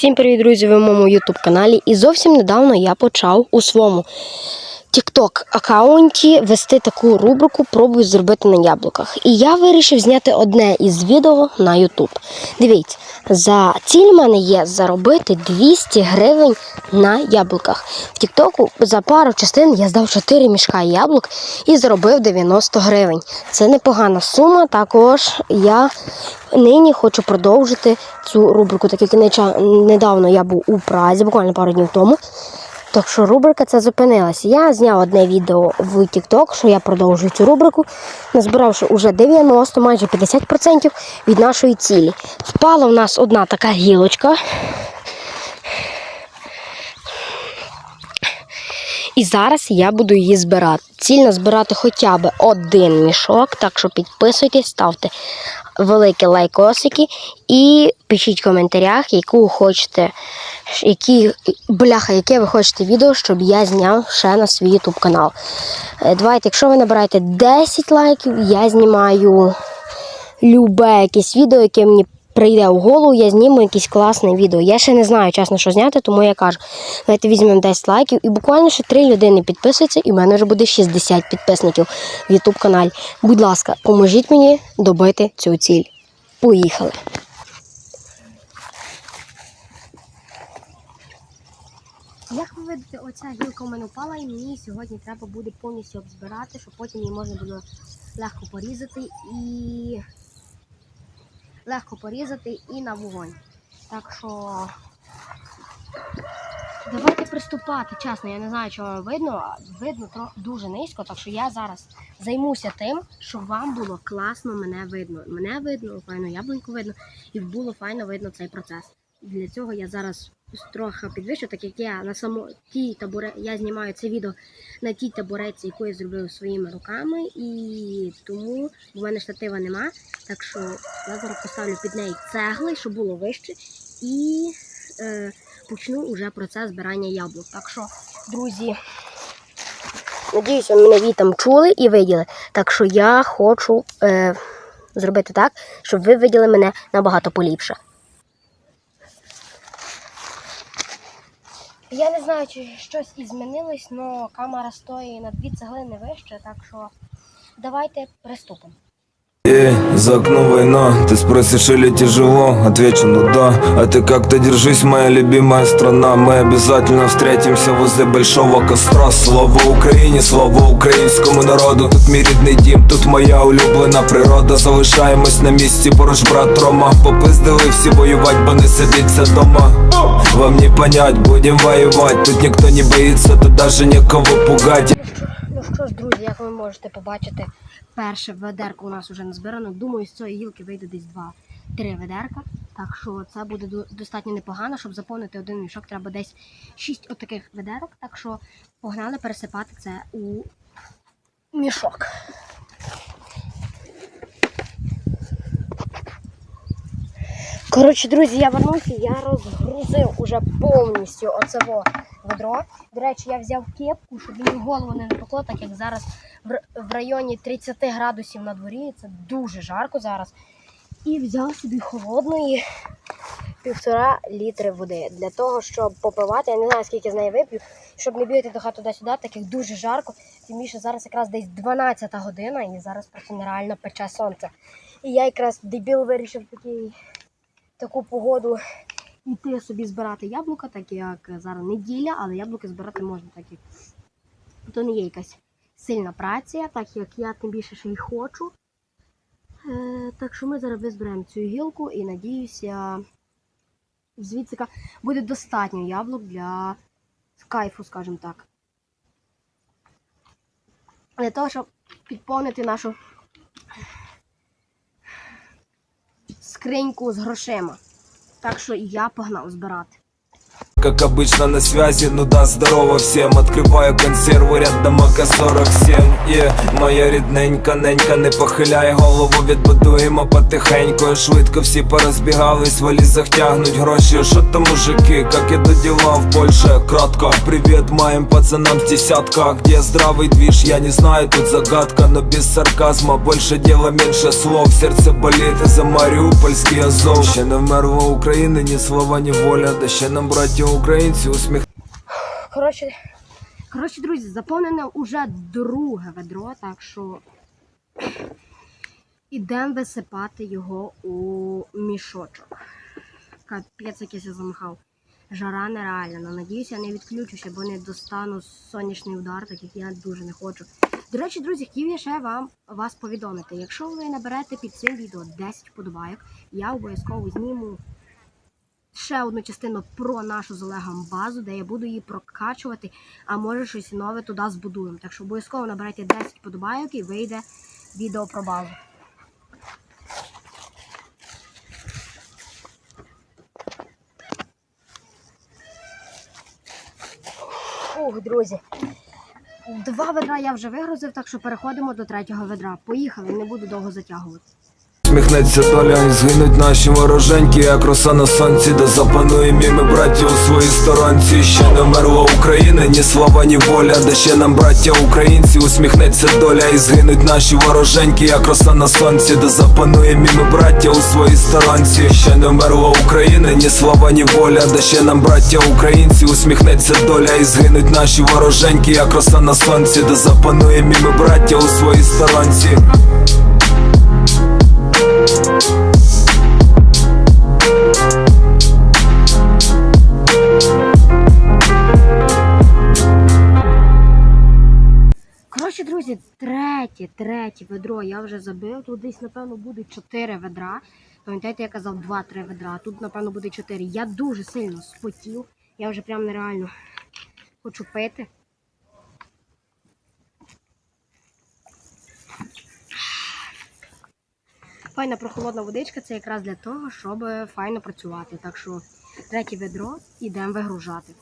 Всім привіт, друзі! Ви в моєму YouTube каналі. І зовсім недавно я почав у своєму TikTok аккаунті вести таку рубрику Пробую зробити на яблуках. І я вирішив зняти одне із відео на YouTube. Дивіться, за ціль в мене є заробити 200 гривень на яблуках. В Тіктоку за пару частин я здав 4 мішка яблук і заробив 90 гривень. Це непогана сума. Також я нині хочу продовжити цю рубрику, так як недавно я був у Празі, буквально пару днів тому. Так що рубрика ця зупинилася. Я зняв одне відео в TikTok, що я продовжую цю рубрику, назбиравши уже 90, майже 50% від нашої цілі. Впала в нас одна така гілочка. І зараз я буду її збирати. Цільно збирати хоча б один мішок, так що підписуйтесь, ставте великі лайкосики і пишіть в коментарях, яку хочете, які, бляха, яке ви хочете відео, щоб я зняв ще на свій YouTube канал. Е, Давайте, якщо ви набираєте 10 лайків, я знімаю любе якесь відео, яке мені прийде в голову, я зніму якесь класне відео. Я ще не знаю, чесно, що зняти, тому я кажу, давайте візьмемо 10 лайків і буквально ще 3 людини підписуються, і в мене вже буде 60 підписників в YouTube каналі. Будь ласка, поможіть мені добити цю ціль. Поїхали! Як ви видите, оця гілка у мене впала, і мені сьогодні треба буде повністю обзбирати, щоб потім її можна було легко порізати і легко порізати і на вогонь. Так що давайте приступати. Чесно, я не знаю, чи вам видно. Видно дуже низько, так що я зараз займуся тим, щоб вам було класно мене видно. Мене видно, файно яблуньку видно, і було файно видно цей процес. Для цього я зараз трохи підвищу, так як я на само тій табуре, я знімаю це відео на тій табуреці, яку я зробив своїми руками, і тому в мене штатива нема. Так що я зараз поставлю під неї цегли, щоб було вище, і е, почну уже процес збирання яблук. Так що, друзі, надіюся, мене ви там чули і виділи. Так що я хочу е, зробити так, щоб ви виділи мене набагато поліпше. Я не знаю, чи щось і змінилось, але камера стоїть на дві цеглини вище, так що давайте приступимо. Эй, за окном война, ты спросишь или тяжело, отвечу, ну да А ты как-то держись, моя любимая страна Мы обязательно встретимся возле большого костра Слава Україні, слава українському народу Тут мій рідний дім, тут моя улюблена природа Залишаємось на місці, поруч брат Рома Попиздили всі воювать, бо не сидиться дома Вам не понять, будем воевать Тут никто не боится, тут даже некого пугать Ну що ж, друзі, як ви можете побачити, перше ведерко у нас вже назбирано. Думаю, з цієї гілки вийде десь два-три ведерка. Так що це буде достатньо непогано, щоб заповнити один мішок, треба десь шість отаких ведерок. Так що погнали пересипати це у мішок. Коротше, друзі, я вернувся, я розгрузив уже повністю оцево ведро. До речі, я взяв кепку, щоб мені голову не напекло, так як зараз в, районі 30 градусів на дворі, це дуже жарко зараз. І взяв собі холодної півтора літри води для того, щоб попивати. Я не знаю, скільки з неї вип'ю, щоб не бігати до хати туди-сюди, так як дуже жарко. Тим більше зараз якраз десь 12 година і зараз просто нереально пече сонце. І я якраз дебіл вирішив такий таку погоду йти собі збирати яблука, так як зараз неділя, але яблуки збирати можна, так як то не є якась сильна праця, так як я тим більше ще й хочу. Е, так що ми зараз визберемо цю гілку і надіюся, звідси буде достатньо яблук для кайфу, скажімо так. Для того, щоб підповнити нашу скриньку з грошима. Так що я погнав збирати. как обычно на связи, ну да, здорово всем Открываю консерву рядом АК-47 Є моя рідненька, ненька, не похиляй голову, відбудуємо потихеньку Швидко всі порозбігались, в валізах тягнуть гроші Що там мужики, как ідуть дела в Польше? Кратко, привет моим пацанам с десятка Где здравый движ, я не знаю, тут загадка Но без сарказма, больше дела, меньше слов Сердце болит за Маріупольський Азов Ще не вмерла України, ні слова, ні воля Да ще нам, браття українці, усміх Коротше, коротше, друзі, заповнене уже друге ведро, так що ідемо висипати його у мішочок. Капець, якийсь я замахав. Жара нереальна. Ну, надіюся, я не відключуся, бо не достану сонячний удар, так як я дуже не хочу. До речі, друзі, хотів я ще вам вас повідомити. Якщо ви наберете під цим відео 10 вподобайок, я обов'язково зніму ще одну частину про нашу з Олегом базу, де я буду її прокачувати, а може щось нове туди збудуємо. Так що обов'язково набирайте 10 подобайок і вийде відео про базу. Ух, друзі. Два ведра я вже вигрузив, так що переходимо до третього ведра. Поїхали, не буду довго затягувати. Сміхнеться доля, згинуть наші вороженьки, як роса на сонці, де запанує ми браття у своїй сторонці. Ще не вмерла Україна, ні слава, ні воля, де ще нам браття українці, усміхнеться доля, і згинуть наші вороженьки, як роса на сонці, де запанує ми браття у своїй сторонці. Ще не вмерла Україна, ні слава, ні воля, де ще нам браття українці, усміхнеться доля, і згинуть наші вороженьки, як роса на сонці, де запанує ми браття у своїй сторонці. Коротше, друзі, третє, третє ведро я вже забив. Тут десь, напевно, буде 4 ведра. Пам'ятаєте, я казав 2-3 ведра, тут, напевно, буде 4. Я дуже сильно спотів. Я вже прям нереально хочу пити. Файна прохолодна водичка це якраз для того, щоб файно працювати. Так що третє ведро йдемо вигружати.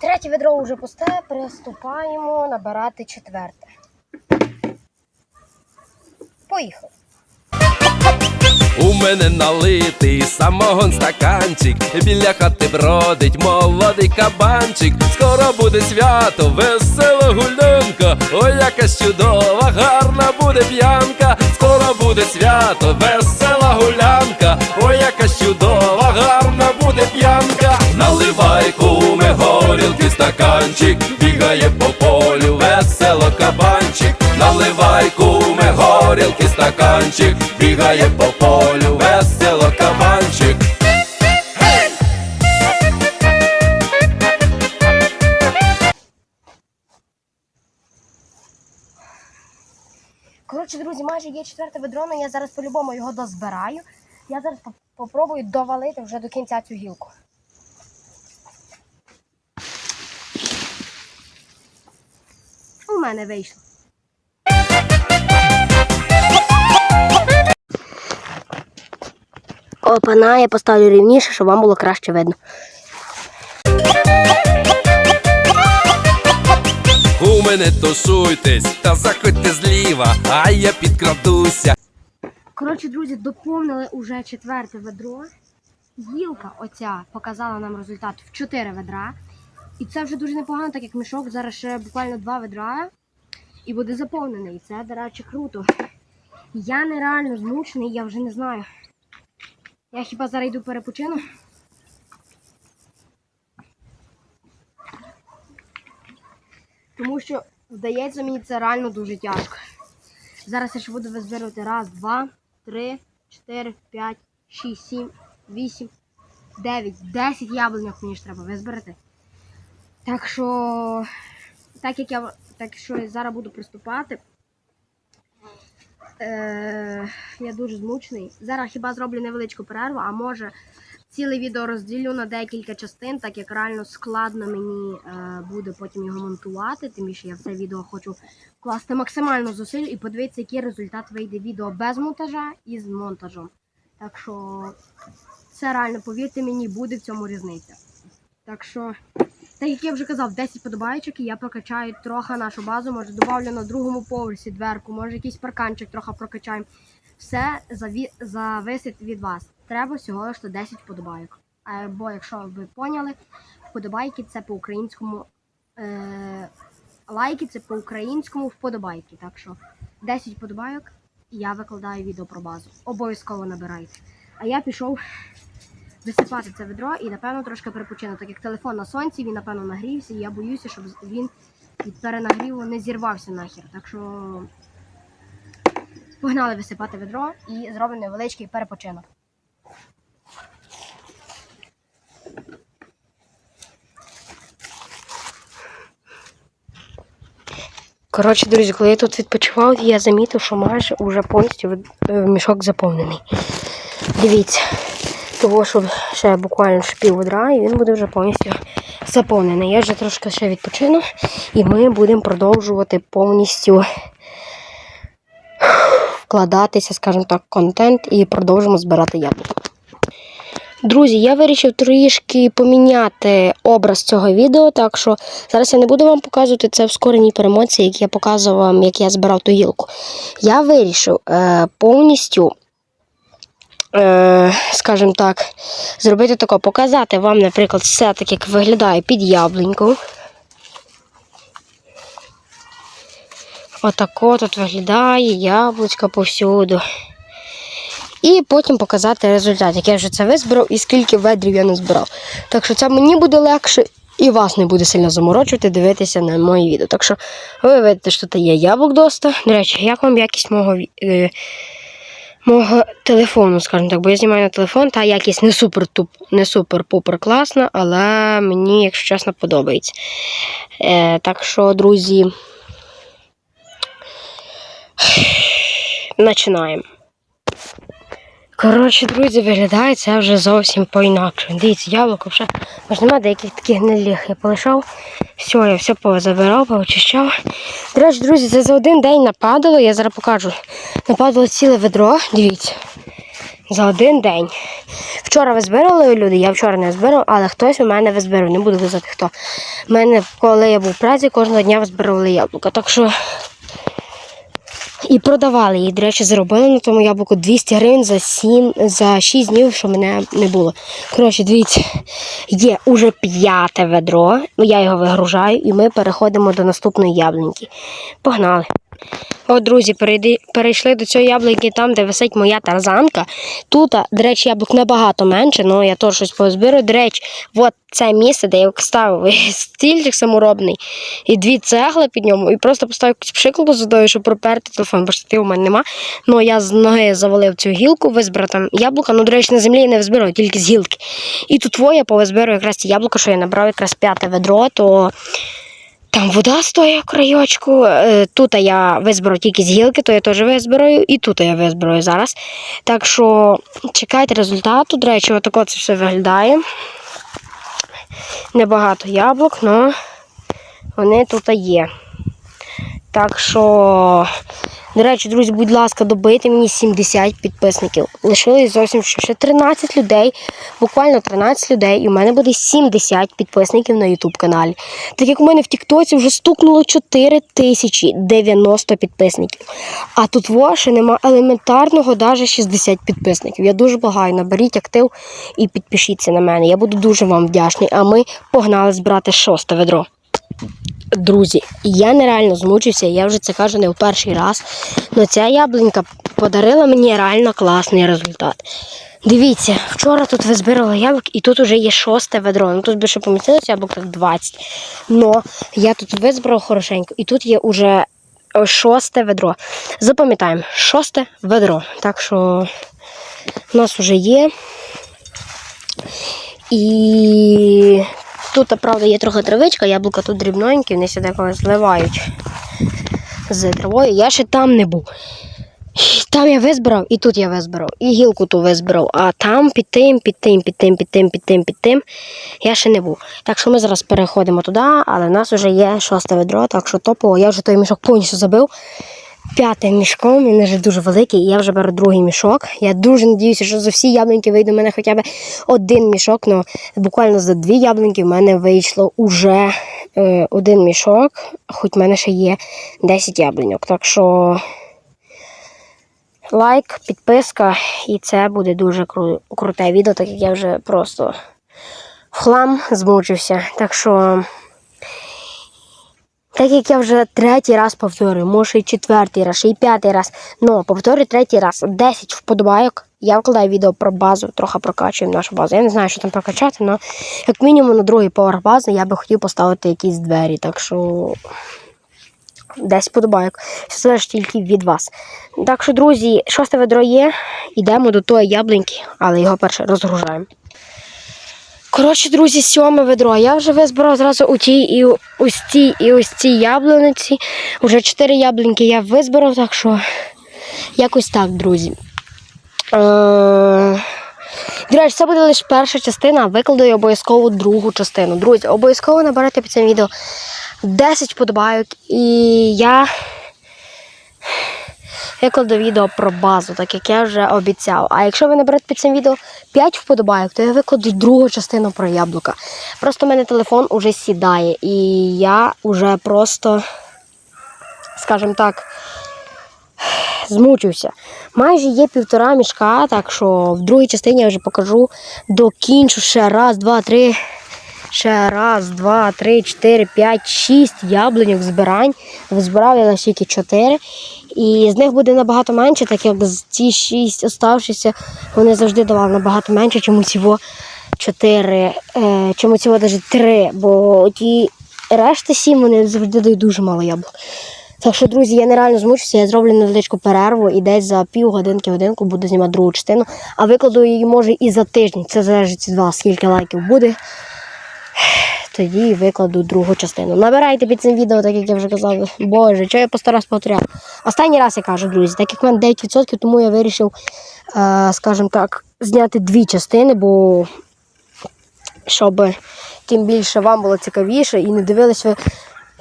Третє ведро вже пусте, приступаємо набирати четверте. Поїхали. У мене налитий самогон стаканчик, біля хати бродить молодий кабанчик. Скоро буде свято, весела гулянка, ой, яка чудова, гарна буде п'янка. Скоро буде свято, весела гулянка, ой, яка чудова, гарна буде п'янка. Наливай куме горілки стаканчик, бігає по полю, весело кабанчик. Наливай куме горілки стаканчик, бігає по полю, весело кабанчик. Коротше, друзі, майже є четверте ведро, але я зараз по-любому його дозбираю. Я зараз по- попробую довалити вже до кінця цю гілку. У мене вийшло. Опана, я поставлю рівніше, щоб вам було краще видно. У мене тушуйтесь та заходьте зліва, а я підкрадуся. Коротше, друзі, доповнили уже четверте ведро. Гілка оця показала нам результат в 4 ведра. І це вже дуже непогано, так як мішок зараз ще буквально 2 ведра і буде заповнений. І це, до речі, круто. Я нереально змучений, я вже не знаю. Я хіба зараз йду перепочину. Тому що, здається, мені це реально дуже тяжко. Зараз я ще буду визбирати раз, два, три, чотири, п'ять, шість, сім, вісім, дев'ять, десять яблуньок мені ж треба визбирати. Так що, так як я так що я зараз буду приступати. Е, я дуже змучений. Зараз хіба зроблю невеличку перерву, а може ціле відео розділю на декілька частин, так як реально складно мені е, буде потім його монтувати. Тим більше я в це відео хочу вкласти максимально зусиль і подивитися, який результат вийде відео без монтажа і з монтажем. Так що це реально, повірте мені, буде в цьому різниця. Так що, так як я вже казав, 10 подобайочок, і я прокачаю трохи нашу базу. Може, добавлю на другому поверсі дверку, може якийсь парканчик трохи прокачаємо. Все заві... зависить від вас. Треба всього лише 10 вподобайок. Або якщо ви поняли, вподобайки це по-українському. Е... Лайки це по-українському вподобайки. Так що 10 вподобайок і я викладаю відео про базу. Обов'язково набирайте. А я пішов висипати це ведро і напевно трошки перепочину, так як телефон на сонці, він напевно нагрівся, і я боюся, щоб він від перенагріву не зірвався нахер. Так що погнали висипати ведро і зробимо невеличкий перепочинок. Коротше, друзі, коли я тут відпочивав, я замітив, що майже вже повністю е, мішок заповнений. Дивіться, того, що ще буквально ще пів ведра, і він буде вже повністю заповнений. Я вже трошки ще відпочину, і ми будемо продовжувати повністю вкладатися, скажімо так, контент і продовжимо збирати яблуко. Друзі, я вирішив трішки поміняти образ цього відео, так що зараз я не буду вам показувати це в скореній перемоці, як я показував вам, як я збирав ту гілку. Я вирішив е, повністю, скажімо так, зробити тако, показати вам, наприклад, все так, як виглядає під яблуньку. Отако тут виглядає яблучко повсюду. І потім показати результат, як я вже це визбирав і скільки ведрів я назбирав. Так що це мені буде легше і вас не буде сильно заморочувати дивитися на мої відео. Так що ви видите, що тут є яблук доста. До речі, як вам якість мого, е, мого телефону, скажімо так, бо я знімаю на телефон, та якість не супер туп, не супер пупер класна, але мені, якщо чесно, подобається. Е, так що, друзі, починаємо. Коротше, друзі, виглядає це вже зовсім по-інакше. Дивіться, яблуко вже може немає деяких таких гнилих. Я полишав. Все, я все позабирав, поочищав. До речі, друзі, це за один день нападало, я зараз покажу. Нападало ціле ведро. Дивіться. За один день. Вчора ви збирали люди, я вчора не збирав, але хтось у мене визбирав, не буду казати хто. У мене, коли я був в праці, кожного дня визбирали яблука. Так що і продавали її. До речі, заробили на тому яблуку 200 гривень за 7, за 6 днів, що мене не було. Коротше, дивіться, є уже п'яте ведро. Я його вигружаю, і ми переходимо до наступної яблуньки. Погнали. От, друзі, перейди, перейшли до цього яблуки там, де висить моя тарзанка. Тут, до речі, яблук набагато менше, але я теж щось позбираю. До речі, от це місце, де я ставив стільчик саморобний і дві цегли під ньому, і просто поставив якусь пшикалку з водою, щоб проперти телефон, бо штативу у мене нема. Ну я з ноги завалив цю гілку, визбирав там яблука. Ну, до речі, на землі я не визбираю, тільки з гілки. І тут я повизбираю якраз ті яблука, що я набрав якраз п'яте ведро, то. Там вода стоїть в краєчку. Е, Тут я визберу тільки з гілки, то я теж визбираю, і тут я визбираю зараз. Так що чекайте результату. До речі, отако це все виглядає. Небагато яблук, але вони тут є. Так що, до речі, друзі, будь ласка, добийте мені 70 підписників. Лишилось зовсім ще ще 13 людей, буквально 13 людей, і в мене буде 70 підписників на YouTube каналі. Так як у мене в Тіктоці вже стукнуло 4090 підписників. А тут во ще нема елементарного навіть 60 підписників. Я дуже благаю, наберіть актив і підпишіться на мене. Я буду дуже вам вдячний. А ми погнали збирати шосте ведро. Друзі, я нереально змучився, я вже це кажу не в перший раз. але ця яблунька подарила мені реально класний результат. Дивіться, вчора тут визбирала яблук, і тут вже є шосте ведро. Ну тут би ще помістилося яблук так 20. Но я тут визбирав хорошенько, і тут є уже шосте ведро. Запам'ятаємо, шосте ведро. Так що у нас вже є. І тут, правда, є трохи травичка, яблука тут дрібненькі, вони сюди когось зливають з травою. Я ще там не був. Там я визбирав, і тут я визбирав, і гілку ту визбирав, а там під тим, під тим, під тим, під тим, під тим, під тим я ще не був. Так що ми зараз переходимо туди, але в нас вже є шосте ведро, так що топово. Я вже той мішок повністю забив. П'ятим мішком, він вже дуже великий, і я вже беру другий мішок. Я дуже надіюся, що за всі яблуньки вийде в мене хоча б один мішок. Ну, буквально за дві яблуньки в мене вийшло уже е, один мішок, хоч в мене ще є 10 яблуньок. Так що лайк, підписка, і це буде дуже кру- круте відео, так як я вже просто в хлам змучився. Так що, так як я вже третій раз повторюю, може і четвертий раз, ще й п'ятий раз. Ну, повторюю третій раз. 10 вподобайок. Я вкладаю відео про базу, трохи прокачуємо нашу базу. Я не знаю, що там прокачати, але як мінімум на другий поверх бази я би хотів поставити якісь двері. Так що десь подобайок. Все залежить тільки від вас. Так що, друзі, шосте ведро є. Йдемо до тої яблуньки, але його перше розгружаємо. Коротше, друзі, сьоме ведро. Я вже визбирав зразу у тій і ось цій і ось цій яблуниці. Уже чотири яблуньки я визбирав, так що якось так, друзі. Е... До речі, це буде лише перша частина, а викладу обов'язково другу частину. Друзі, обов'язково наберете під цим відео 10 вподобайок. І я викладу відео про базу, так як я вже обіцяв. А якщо ви наберете під цим відео 5 вподобайок, то я викладу другу частину про яблука. Просто в мене телефон уже сідає, і я вже просто, скажімо так, змучився. Майже є півтора мішка, так що в другій частині я вже покажу докінчу ще раз, два, три. Ще раз, два, три, чотири, п'ять, шість яблуньок збирань. Збирав я тільки чотири. І з них буде набагато менше, так як ці шість оставшися, вони завжди давали набагато менше, чому цього чотири, е, чому цього навіть три. Бо ті решта сім вони завжди дають дуже мало яблук. Так що, друзі, я нереально змучуся, я зроблю невеличку перерву і десь за пів годинки годинку буду знімати другу частину, а викладу її може і за тиждень. Це залежить від вас, скільки лайків буде. Тоді викладу другу частину. Набирайте під цим відео, так як я вже казав. Боже, що я по сто раз повторяв. Останній раз я кажу, друзі, так як в мене 9%, тому я вирішив, е, скажімо так, зняти дві частини, бо щоб тим більше вам було цікавіше і не дивились ви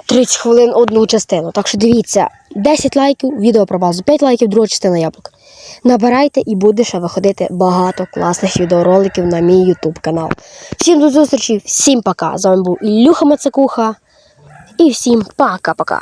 30 хвилин одну частину. Так що дивіться, 10 лайків, відео про базу, 5 лайків, друга частина яблук. Набирайте і буде ще виходити багато класних відеороликів на мій YouTube канал. Всім до зустрічі, всім пока. З вами був Ілюха Мацакуха. І всім пока-пока.